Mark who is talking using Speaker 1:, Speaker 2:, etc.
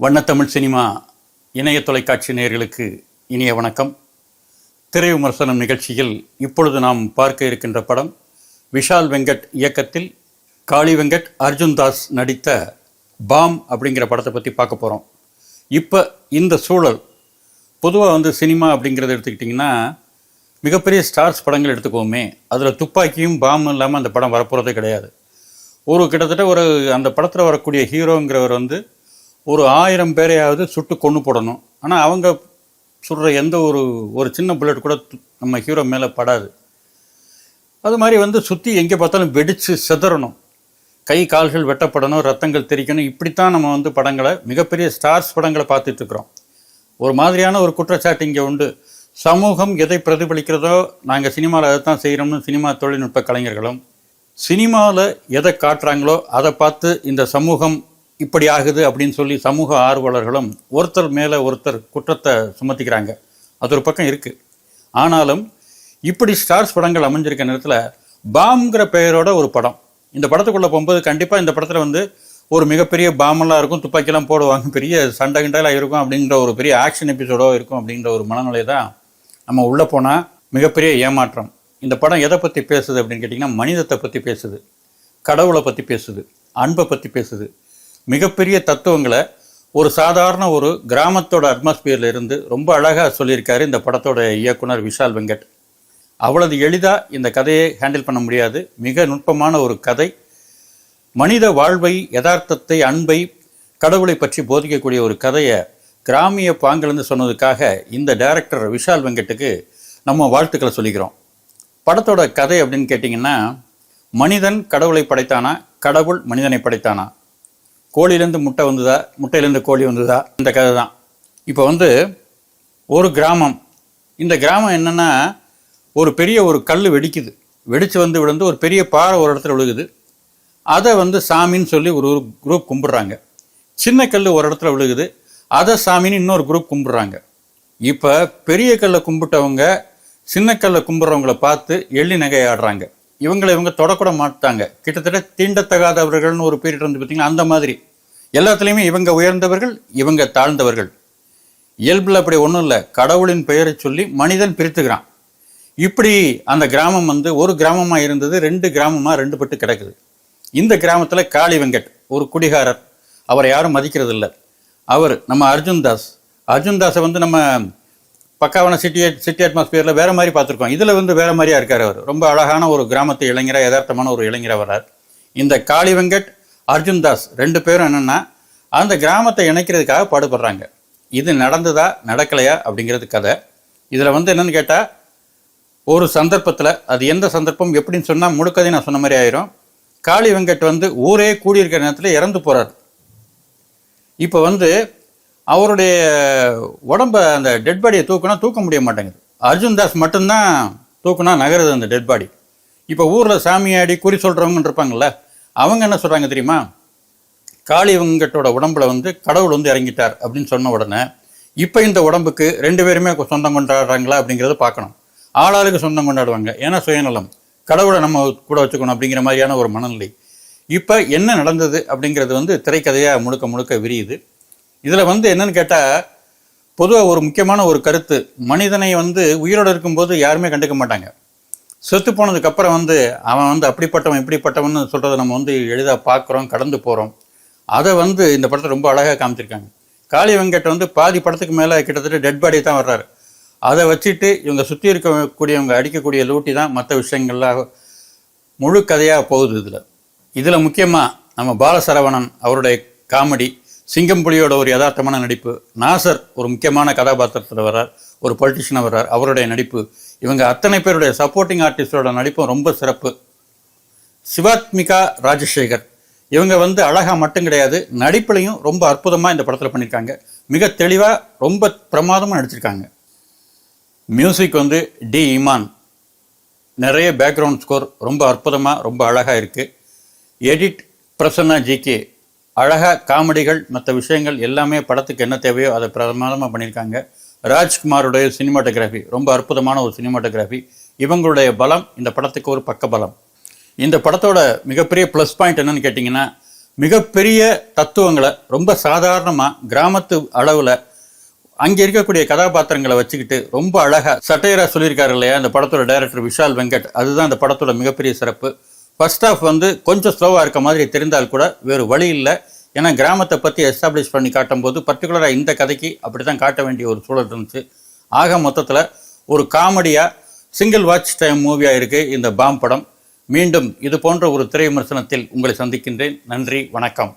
Speaker 1: வண்ணத்தமிழ் cinema இணைய தொலைக்காட்சி நேயர்களுக்கு இனிய வணக்கம். திரை விமர்சனம் நிகழ்ச்சியில் இப்பொழுது நாம் பார்க்க இருக்கின்ற படம் விஷால் வெங்கட் இயக்கத்தில் காளி வெங்கட் அர்ஜுன் தாஸ் நடித்த பாம் அப்படிங்கிற படத்தை பற்றி பார்க்க போகிறோம் இப்போ இந்த சூழல் பொதுவாக வந்து சினிமா அப்படிங்கிறத எடுத்துக்கிட்டிங்கன்னா மிகப்பெரிய ஸ்டார்ஸ் படங்கள் எடுத்துக்கோமே அதில் துப்பாக்கியும் பாம் இல்லாமல் அந்த படம் வரப்போகிறதே கிடையாது. ஒரு கிட்டத்தட்ட ஒரு அந்த படத்தில் வரக்கூடிய ஹீரோங்கிறவர் வந்து ஒரு ஆயிரம் பேரையாவது சுட்டு கொன்று போடணும். ஆனால் அவங்க சுடுற எந்த ஒரு ஒரு சின்ன புல்லட் கூட நம்ம ஹீரோ மேலே படாது. அது மாதிரி வந்து சுற்றி எங்கே பார்த்தாலும் வெடித்து சிதறணும். கை கால்கள் வெட்டப்படணும் ரத்தங்கள் தெரிக்கணும் இப்படித்தான் நம்ம வந்து படங்களை மிகப்பெரிய ஸ்டார்ஸ் படங்களை பார்த்துட்ருக்குறோம். ஒரு மாதிரியான ஒரு குற்றச்சாட்டு இங்கே உண்டு. சமூகம் எதை பிரதிபலிக்கிறதோ நாங்கள் சினிமாவில் அதை தான் செய்கிறோம்னு சினிமா தொழில்நுட்ப கலைஞர்களும் சினிமாவில் எதை காட்டுறாங்களோ அதை பார்த்து இந்த சமூகம் இப்படி ஆகுது அப்படின்னு சொல்லி சமூக ஆர்வலர்களும் ஒருத்தர் மேலே ஒருத்தர் குற்றத்தை சுமத்திக்கிறாங்க. அது ஒரு பக்கம் இருக்குது ஆனாலும் இப்படி ஸ்டார்ஸ் படங்கள் அமைஞ்சிருக்க நேரத்தில் பாம்ங்கிற பெயரோட ஒரு படம். இந்த படத்துக்குள்ளே போகும்போது கண்டிப்பாக இந்த படத்தில் வந்து ஒரு மிகப்பெரிய பாமெல்லாம் இருக்கும் துப்பாக்கிலாம் போடுவாங்க. பெரிய சண்டை கிண்டலாக இருக்கும் அப்படிங்கிற ஒரு பெரிய ஆக்ஷன் எபிசோடோ இருக்கும் அப்படிங்கிற ஒரு மனநிலை தான் நம்ம உள்ளே போனால் மிகப்பெரிய ஏமாற்றம். இந்த படம் எதை பற்றி பேசுது அப்படின்னு கேட்டிங்கன்னா மனிதத்தை பற்றி பேசுது கடவுளை பற்றி பேசுது அன்பை பற்றி பேசுது. மிகப்பெரிய தத்துவங்களை ஒரு சாதாரண ஒரு கிராமத்தோட அட்மாஸ்பியரில் இருந்து ரொம்ப அழகாக சொல்லியிருக்காரு இந்த படத்தோட இயக்குனர் விஷால் வெங்கட். அவ்வளவு எளிதாக இந்த கதையை ஹேண்டில் பண்ண முடியாது. மிக நுட்பமான ஒரு கதை. மனித வாழ்வை யதார்த்தத்தை அன்பை கடவுளை பற்றி போதிக்கக்கூடிய ஒரு கதையை கிராமிய பாங்கிலிருந்து சொன்னதுக்காக இந்த டைரக்டர் விஷால் வெங்கட்டுக்கு நம்ம வாழ்த்துக்களை சொல்லிக்கிறோம். படத்தோட கதை அப்படின்னு கேட்டிங்கன்னா மனிதன் கடவுளை படைத்தானா? கடவுள் மனிதனை படைத்தானா? கோழியிலேருந்து முட்டை வந்ததா? முட்டையிலேருந்து கோழி வந்ததா? இந்த கதை தான் இப்போ வந்து ஒரு கிராமம். இந்த கிராமம் என்னன்னா ஒரு பெரிய ஒரு கல் வெடிக்குது. வெடித்து வந்து விழுந்து ஒரு பெரிய பாறை ஒரு இடத்துல விழுகுது. அதை வந்து சாமின்னு சொல்லி ஒரு ஒரு குரூப் கும்பிட்றாங்க. சின்ன கல் ஒரு இடத்துல விழுகுது. அதை சாமின்னு இன்னொரு குரூப் கும்பிட்றாங்க. இப்போ பெரிய கல்லை கும்பிட்டவங்க சின்ன கல்லை கும்பிட்றவங்கள பார்த்து எள்ளி நகையாடுறாங்க இவங்களை இவங்க தொடக்கூட மாட்டாங்க. கிட்டத்தட்ட தீண்டத்தகாதவர்கள்னு ஒரு பீரியட் வந்து பார்த்தீங்கன்னா அந்த மாதிரி. எல்லாத்துலேயுமே இவங்க உயர்ந்தவர்கள் இவங்க தாழ்ந்தவர்கள். இயல்பில் அப்படி ஒன்றும் இல்லை. கடவுளின் பெயரை சொல்லி மனிதன் பிரித்துக்கிறான். இப்படி அந்த கிராமம் வந்து ஒரு கிராமமாக இருந்தது ரெண்டு கிராமமாக ரெண்டு பட்டு கிடக்குது. இந்த கிராமத்தில் காளி வெங்கட் ஒரு குடிகாரர். அவரை யாரும் மதிக்கிறது இல்லை அவர் நம்ம அர்ஜுன் தாஸ். அர்ஜுன் தாஸை வந்து நம்ம பக்காவான சிட்டி சிட்டி அட்மாஸ்பியரில் வேற மாதிரி பார்த்துருக்கோம். இதில் வந்து வேறு மாதிரியா இருக்கார் அவர். ரொம்ப அழகான ஒரு கிராமத்து இளைஞராக யதார்த்தமான ஒரு இளைஞராக வர்றார். இந்த காளி வெங்கட் அர்ஜுன் தாஸ் ரெண்டு பேரும் என்னென்னா அந்த கிராமத்தை இணைக்கிறதுக்காக பாடுபடுறாங்க. இது நடந்ததா நடக்கலையா அப்படிங்கிறது கதை. இதில் வந்து என்னென்னு கேட்டால் ஒரு சந்தர்ப்பத்தில் அது எந்த சந்தர்ப்பம் எப்படின்னு சொன்னால் முழுக்கதை நான் சொன்ன மாதிரி ஆயிரும். காளி வெங்கட் வந்து ஊரே கூடியிருக்கிற நேரத்தில் இறந்து போகிறார் இப்போ வந்து அவருடைய உடம்ப அந்த டெட் பாடியை தூக்குனா தூக்க முடிய மாட்டேங்குது. அர்ஜுன் தாஸ் மட்டும்தான் தூக்குனா நகருது அந்த டெட் பாடி இப்போ ஊரில் சாமியாடி குறி சொல்கிறவங்கன்னு இருப்பாங்கல்ல அவங்க என்ன சொல்கிறாங்க தெரியுமா? காளி வெங்கட்டோட உடம்புல வந்து கடவுள் வந்து இறங்கிட்டார் அப்படின்னு சொன்ன உடனே இப்போ இந்த உடம்புக்கு ரெண்டு பேருமே சொந்தம் கொண்டாடுறாங்களா அப்படிங்கிறத பார்க்கணும். ஆளாளுக்கு சொந்தம் கொண்டாடுவாங்க. ஏன்னா சுயநலம். கடவுளை நம்ம கூட வச்சுக்கணும் அப்படிங்கிற மாதிரியான ஒரு மனநிலை. இப்போ என்ன நடந்தது அப்படிங்கிறது வந்து திரைக்கதையாக முழுக்க முழுக்க விரியுது. இதில் வந்து என்னன்னு கேட்டால் பொதுவாக ஒரு முக்கியமான ஒரு கருத்து. மனிதனை வந்து உயிரோடு இருக்கும்போது யாருமே கண்டுக்க மாட்டாங்க. செத்து போனதுக்கப்புறம் வந்து அவன் வந்து அப்படிப்பட்டவன் இப்படிப்பட்டவன் சொல்கிறத நம்ம வந்து எளிதாக பார்க்குறோம் கடந்து போகிறோம் அதை வந்து இந்த படத்தை ரொம்ப அழகாக காமிச்சிருக்காங்க. காளி வெங்கட் வந்து பாதி படத்துக்கு மேலே கிட்டத்தட்ட டெட் பாடி தான் வர்றாரு. அதை வச்சுட்டு இவங்க சுற்றி இருக்கக்கூடியவங்க அடிக்கக்கூடிய லூட்டி தான் மற்ற விஷயங்கள்லாம் முழு கதையாக போகுது இதில். இதில் முக்கியமாக நம்ம பாலசரவணன் அவருடைய காமெடி சிங்கம் புலியோட ஒரு யதார்த்தமான நடிப்பு. நாசர் ஒரு முக்கியமான கதாபாத்திரத்தில் வர்றார். ஒரு பொலிட்டிஷியனாக வர்றார். அவருடைய நடிப்பு. இவங்க அத்தனை பேருடைய சப்போர்ட்டிங் ஆர்டிஸ்டோட நடிப்பும் ரொம்ப சிறப்பு. சிவாத்மிகா ராஜசேகர். இவங்க வந்து அழகாக மட்டும் கிடையாது நடிப்புலையும் ரொம்ப அற்புதமாக இந்த படத்தில் பண்ணியிருக்காங்க மிக தெளிவாக ரொம்ப பிரமாதமாக நடிச்சிருக்காங்க. மியூசிக் வந்து டி இமான். நிறைய பேக்ரவுண்ட் ஸ்கோர் ரொம்ப அற்புதமாக ரொம்ப அழகாக இருக்குது எடிட் பிரசன்னா ஜிகே அழகாக காமெடிகள் மற்ற விஷயங்கள் எல்லாமே படத்துக்கு என்ன தேவையோ அதை பிரமாதமாக பண்ணியிருக்காங்க. ராஜ்குமாருடைய சினிமாட்டோகிராஃபி ரொம்ப அற்புதமான ஒரு சினிமாட்டோகிராஃபி. இவங்களுடைய பலம் இந்த படத்துக்கு ஒரு பக்க பலம். இந்த படத்தோட மிகப்பெரிய ப்ளஸ் பாயிண்ட் என்னன்னு கேட்டிங்கன்னா மிகப்பெரிய தத்துவங்களை ரொம்ப சாதாரணமாக கிராமத்து அளவில் அங்கே இருக்கக்கூடிய கதாபாத்திரங்களை வச்சுக்கிட்டு ரொம்ப அழகாக சட்டையரா சொல்லியிருக்காரு இல்லையா அந்த படத்தோட டைரக்டர் விஷால் வெங்கட். அதுதான் அந்த படத்தோட மிகப்பெரிய சிறப்பு. ஃபர்ஸ்ட் ஆஃப் வந்து கொஞ்சம் ஸ்லோவாக இருக்க மாதிரி தெரிந்தால் கூட வேறு வழி இல்லை. ஏன்னா கிராமத்தை பற்றி எஸ்டாப்ளிஷ் பண்ணி காட்டும்போது பர்டிகுலராக இந்த கதைக்கு அப்படி தான் காட்ட வேண்டிய ஒரு சூழல் இருந்துச்சு. ஆக மொத்தத்தில் ஒரு காமெடியாக சிங்கிள் வாட்ச் டைம் மூவியாக இருக்குது இந்த பாம் படம். மீண்டும் இது போன்ற ஒரு திரை விமர்சனத்தில் உங்களை சந்திக்கின்றேன். நன்றி வணக்கம்.